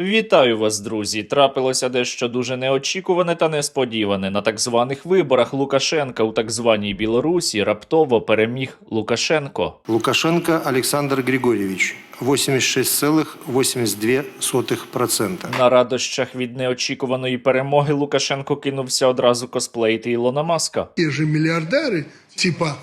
Вітаю вас, друзі! Трапилося дещо дуже неочікуване та несподіване. На так званих виборах Лукашенка у так званій Білорусі раптово переміг Лукашенко. Лукашенко Александр Григорьевич, 86,82%. На радощах від неочікуваної перемоги Лукашенко кинувся одразу косплеїти Ілона Маска те же миллиардеры, типа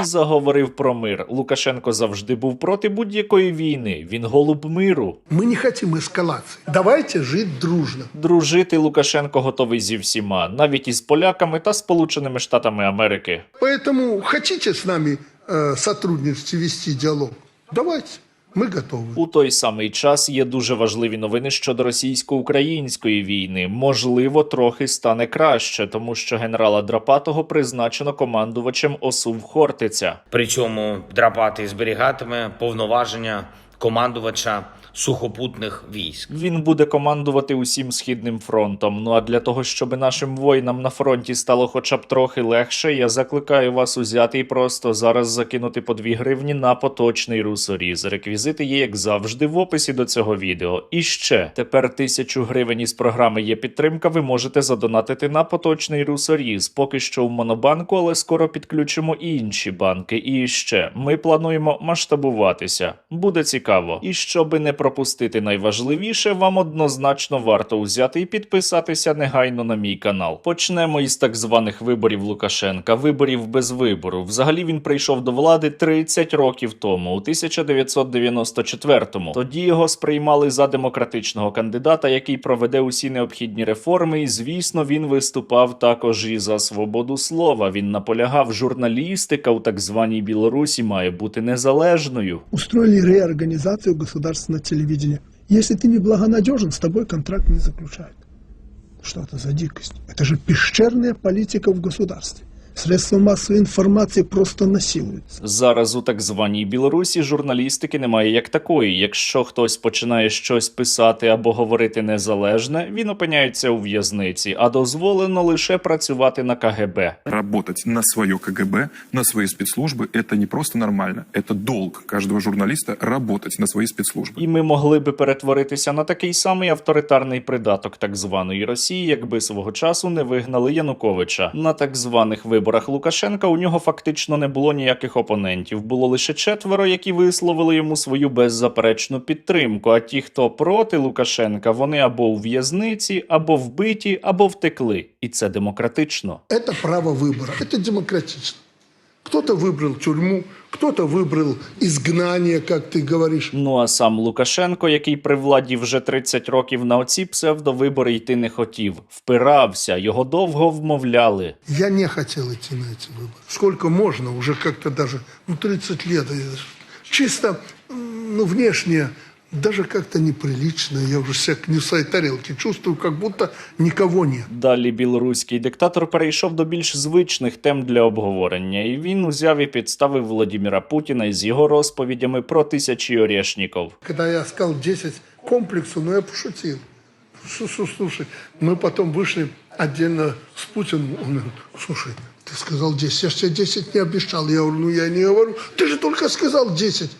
і заговорив про мир. Лукашенко завжди був проти будь-якої війни. Він голуб миру. мы не хотим эскалации. Давайте жить дружно. Дружити Лукашенко готовий зі всіма, навіть із поляками та Сполученими Штатами Америки. Поэтому хотите с нами э, сотрудничать и вести диалог? Давайте, мы готові У той самий час є дуже важливі новини щодо російсько-української війни. Можливо, трохи стане краще, тому що генерала Драпатого призначено командувачем ОСУВ Хортиця. Причому Драпатий зберігатиме повноваження командувача сухопутних військ. Він буде командувати усім східним фронтом. Ну а для того, щоб нашим воїнам на фронті стало хоча б трохи легше, я закликаю вас узяти і просто зараз закинути по 2 гривні на поточний русоріз. Реквізити є, як завжди, в описі до цього відео. І ще тепер тисячу гривень із програми є підтримка. Ви можете задонатити на поточний русоріз. Поки що в монобанку, але скоро підключимо і інші банки. І ще ми плануємо масштабуватися. Буде цікаво. І щоби не пропустити найважливіше, вам однозначно варто взяти і підписатися негайно на мій канал. Почнемо із так званих виборів Лукашенка, виборів без вибору. Взагалі він прийшов до влади 30 років тому, у 1994-му. Тоді його сприймали за демократичного кандидата, який проведе усі необхідні реформи. І звісно, він виступав також і за свободу слова. Він наполягав, журналістика у так званій Білорусі має бути незалежною. устроили реорганизацию государственного телевидения. Если ты не благонадежен, с тобой контракт не заключают. Что это за дикость? Это же пещерная политика в государстве. Средства массовой информации просто насилуются. Зараз у так званій Білорусі журналістики немає як такої. Якщо хтось починає щось писати або говорити незалежне, він опиняється у в'язниці, а дозволено лише працювати на КГБ. Работать на свое КГБ, на свои спецслужбы – это не просто нормально, это долг каждого журналиста работать на свои спецслужбы. І ми могли би перетворитися на такий самий авторитарний придаток так званої Росії, якби свого часу не вигнали Януковича. На так званих виборах Лукашенка у нього фактично не було ніяких опонентів. Було лише четверо, які висловили йому свою беззаперечну підтримку. А ті, хто проти Лукашенка, вони або у в'язниці, або вбиті, або втекли. І це демократично. Это право выбора. Это демократично. Кто-то выбрал тюрьму, кто-то выбрал изгнание, как ты говоришь. Ну а сам Лукашенко, який при владі вже 30 років на оці псевдовибори йти не хотів, впирався, його довго вмовляли. Я не хотел идти на эти выборы. Сколько можно, уже как-то даже, ну, 30 лет. э, Чисто, м, ну, внешне, даже как-то неприлично. Я уже себя к несай тарелки чувствую, как будто никого нет. Далі білоруський диктатор перейшов до більш звичних тем для обговорення, і він узяв і підставив Владіміра Путіна із його розповідями про тисячі орешників. Когда я сказал 10 комплексов, ну я пошутил. Слу- слу- Слушай, мы потом вышли отдельно с Путиным. Он говорит, слушай, ты сказал 10, я же тебе 10 не обещал. Я говорю, ну я не говорю, ты же только сказал 10.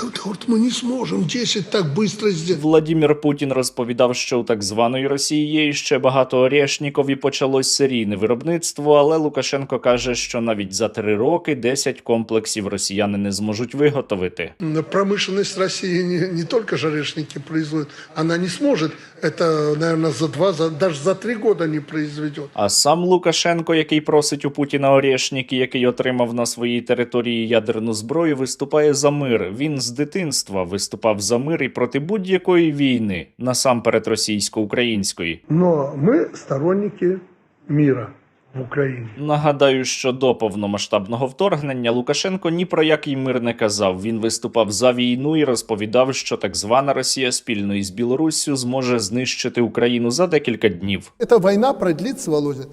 Да, да, говорит, мы не сможем 10 так быстро сделать. Владімір Путін розповідав, що у так званої Росії є ще багато орешників і почалось серійне виробництво. Але Лукашенко каже, що навіть за три роки 10 комплексів росіяни не зможуть виготовити. М, Промышленность России не, не только жарешники производит, она не сможет. Это, наверное, за два, за, даже за три года не произведет. А сам Лукашенко, який просить у Путіна орешники, який отримав на своїй території ядерну зброю, виступає за мир. Він з дитинства виступав за мир і проти будь-якої війни, насамперед російсько-української. Но мы сторонники мира в Украине. Нагадаю, що до повномасштабного вторгнення Лукашенко ні про який мир не казав. Він виступав за війну і розповідав, що так звана Росія спільно із Білоруссю зможе знищити Україну за декілька днів. Эта война продлится, Володя,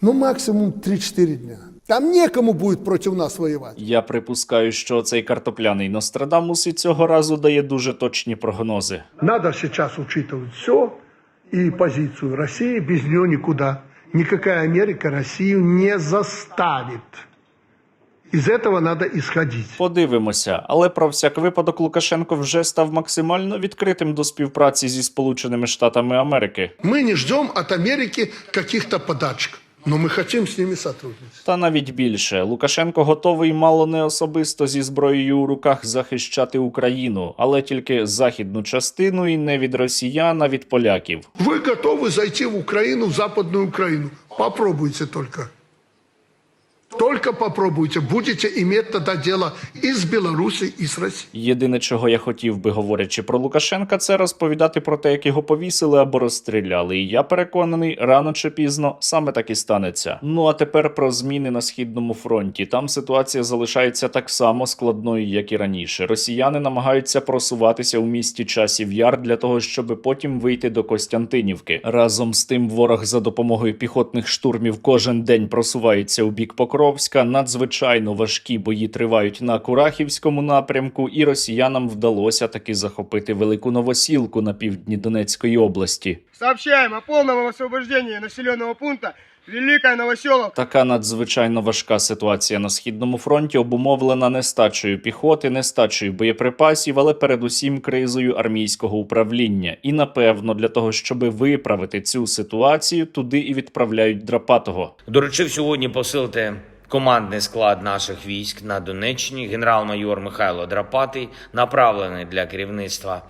ну максимум 3-4 дня. Там некому будет против нас воевать. Я припускаю, що цей картопляний Нострадамус і цього разу дає дуже точні прогнози. Надо сейчас учитывать все и позицию России, без нее никуда. Никакая Америка Россию не заставит Из этого надо исходить. Подивимося, але про всяк випадок Лукашенко вже став максимально відкритим до співпраці зі Сполученими Штатами Америки. Мы не ждем от Америки каких-то подачек, но мы хотим с ними сотрудничать. Та навіть більше Лукашенко готовий мало не особисто зі зброєю у руках захищати Україну, але тільки західну частину і не від росіян, а від поляків. Вы готовы зайти в Украину, в Западную Украину? Попробуйте только. Только попробуйте. Будете иметь тогда дело и с Беларусью, и с Россией. Єдине, чого я хотів би, говорячи про Лукашенка, це розповідати про те, як його повісили або розстріляли. І я переконаний, рано чи пізно саме так і станеться. Ну а тепер про зміни на східному фронті. Там ситуація залишається так само складною, як і раніше. Росіяни намагаються просуватися у місті часів яр для того, щоб потім вийти до Костянтинівки. Разом з тим, ворог за допомогою піхотних штурмів кожен день просувається у бік Покровська. Надзвичайно важкі бої тривають на Курахівському напрямку, і росіянам вдалося таки захопити велику новосілку на півдні Донецької області. Сообщаємо о освобожденні освобождении пункту. Великая Новоселовка. Така надзвичайно важка ситуація на східному фронті обумовлена нестачею піхоти, нестачею боєприпасів, але передусім кризою армійського управління. І напевно для того, щоб виправити цю ситуацію, туди і відправляють Драпатого. Доручив сьогодні посилити командний склад наших військ на Донеччині. Генерал-майор Михайло Драпатий направлений для керівництва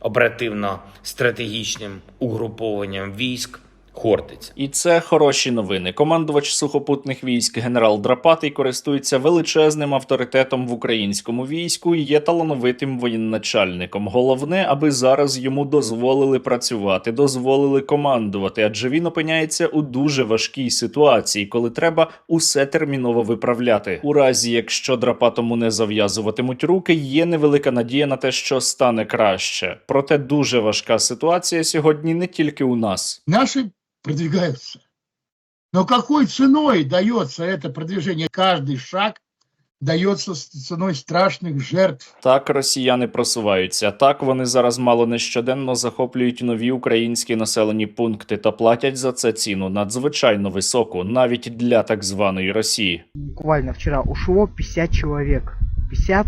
оперативно-стратегічним угрупованням військ Хортиця. І це хороші новини. Командувач сухопутних військ генерал Драпатий користується величезним авторитетом в українському війську і є талановитим воєнначальником. Головне, аби зараз йому дозволили працювати, дозволили командувати, адже він опиняється у дуже важкій ситуації, коли треба усе терміново виправляти. У разі, якщо драпатому не зав'язуватимуть руки, є невелика надія на те, що стане краще. Проте дуже важка ситуація сьогодні не тільки у нас. Наши продвигаются. Но какой ценой дается это продвижение? Каждый шаг дается с ценой страшных жертв. Так росіяни просуваються. Так вони зараз мало не щоденно захоплюють нові українські населені пункти та платять за це ціну надзвичайно високу, навіть для так званої Росії. буквально вчера ушло 50 человек. 50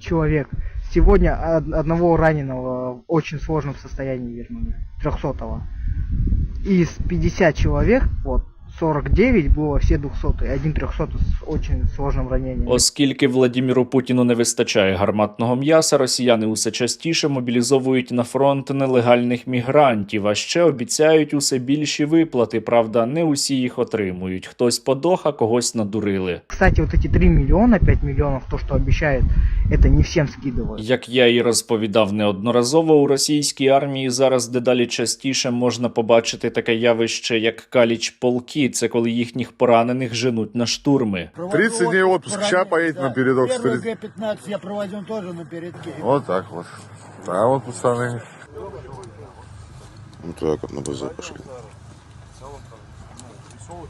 человек. Сегодня од- одного раненого в очень сложном состоянии вернули. 300-го. Из 50 человек, вот, 49 было все 200 один 300 с очень сложным ранением. Оскільки Владіміру Путіну не вистачає гарматного м'яса, росіяни усе частіше мобілізовують на фронт нелегальних мігрантів, а ще обіцяють усе більші виплати. Правда, не усі їх отримують. Хтось подох, а когось надурили. Кстати, вот эти 3 миллиона, 5 миллионов, то, что обещают, это не всем скидывают. Як я і розповідав неодноразово, у російській армії зараз дедалі частіше можна побачити таке явище, як каліч полки. Це коли їхніх поранених женуть на штурми. 30 днів отпуск, сейчас поїдь на передок. Первый Г-15 я проводил теж на передки. Вот так вот. А от пацани. Вот туда как на базу пошли.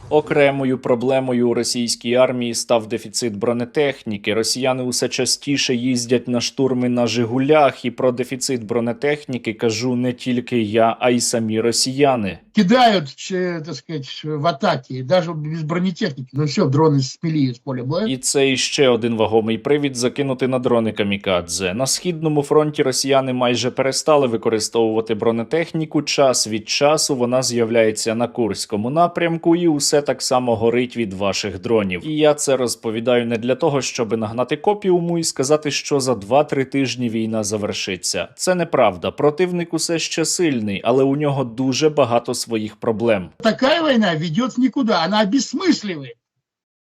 Окремою проблемою у російській армії став дефіцит бронетехніки. Росіяни усе частіше їздять на штурми на Жигулях, і про дефіцит бронетехніки кажу не тільки я, а й самі росіяни. Кидают, че, так сказать, в атаке, даже без бронетехники. Ну все, дроны смели с поля боя. І це іще один вагомий привід закинути на дрони камікадзе. На східному фронті росіяни майже перестали використовувати бронетехніку. Час від часу вона з'являється на Курському напрямку, і усе так само горить від ваших дронів. І я це розповідаю не для того, щоб нагнати копіуму і сказати, що за 2-3 тижні війна завершиться. Це неправда. Противник усе ще сильний, але у нього дуже багато своїх проблем. Така війна ведет нікуди, вона она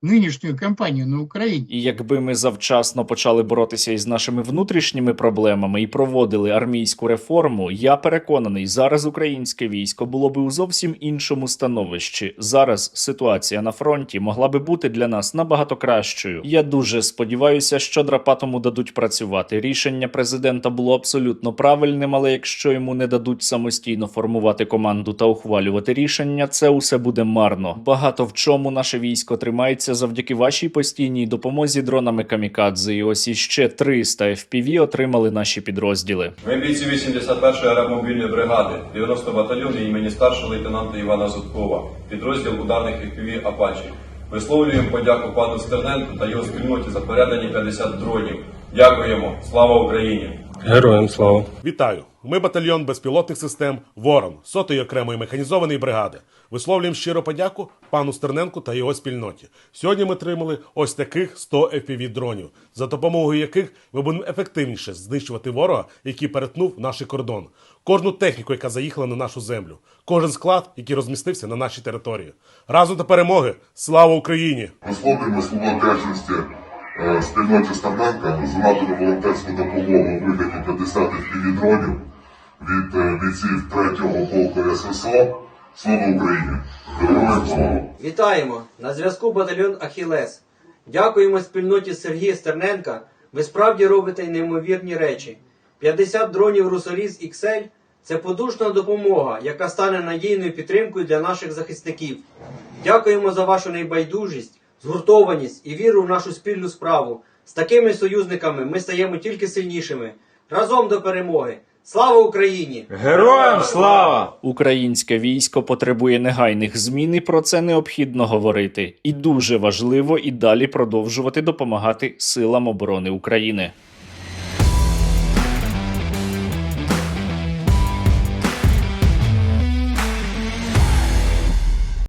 обесмысливает нынешнюю на Украине. І якби ми завчасно почали боротися із нашими внутрішніми проблемами і проводили армійську реформу, я переконаний, зараз українське військо було би у зовсім іншому становищі. Зараз ситуація на фронті могла би бути для нас набагато кращою. Я дуже сподіваюся, що драпатому дадуть працювати. Рішення президента було абсолютно правильним, але якщо йому не дадуть самостійно формувати команду та ухвалювати рішення, це усе буде марно. Багато в чому наше військо тримається завдяки вашій постійній допомозі дронами камікадзе. І ось іще 300 FPV отримали наші підрозділи. Ми бійці 81-ї аеромобільної бригади, 90 батальйону імені старшого лейтенанта Івана Зубкова, підрозділ ударних FPV «Апачі». Висловлюємо подяку пану Стерненку та його спільноті за передані 50 дронів. Дякуємо. Слава Україні! Героям слава! Вітаю! Ми батальйон безпілотних систем Ворон, сотої окремої механізованої бригади. Висловлюємо щиро подяку пану Стерненку та його спільноті. Сьогодні ми отримали ось таких 100 fpv дронів, за допомогою яких ми будемо ефективніше знищувати ворога, який перетнув наш кордон. Кожну техніку, яка заїхала на нашу землю, кожен склад, який розмістився на нашій території. Разом до перемоги! Слава Україні! Висловлюємо слова вдячності спільноті Стерненка за надану волонтерську допомогу у вигляді 50 FPV-дронів від е, бійців 3-го полку ССО. Слава Україні! Героям слава! Вітаємо! На зв'язку батальйон Ахілес. Дякуємо спільноті Сергія Стерненка. Ви справді робите неймовірні речі. 50 дронів Русоліз XL – це подушна допомога, яка стане надійною підтримкою для наших захисників. Дякуємо за вашу небайдужість, згуртованість і віру в нашу спільну справу. З такими союзниками ми стаємо тільки сильнішими. Разом до перемоги! Слава Україні! Героям слава! Українське військо потребує негайних змін, і про це необхідно говорити. І дуже важливо і далі продовжувати допомагати силам оборони України.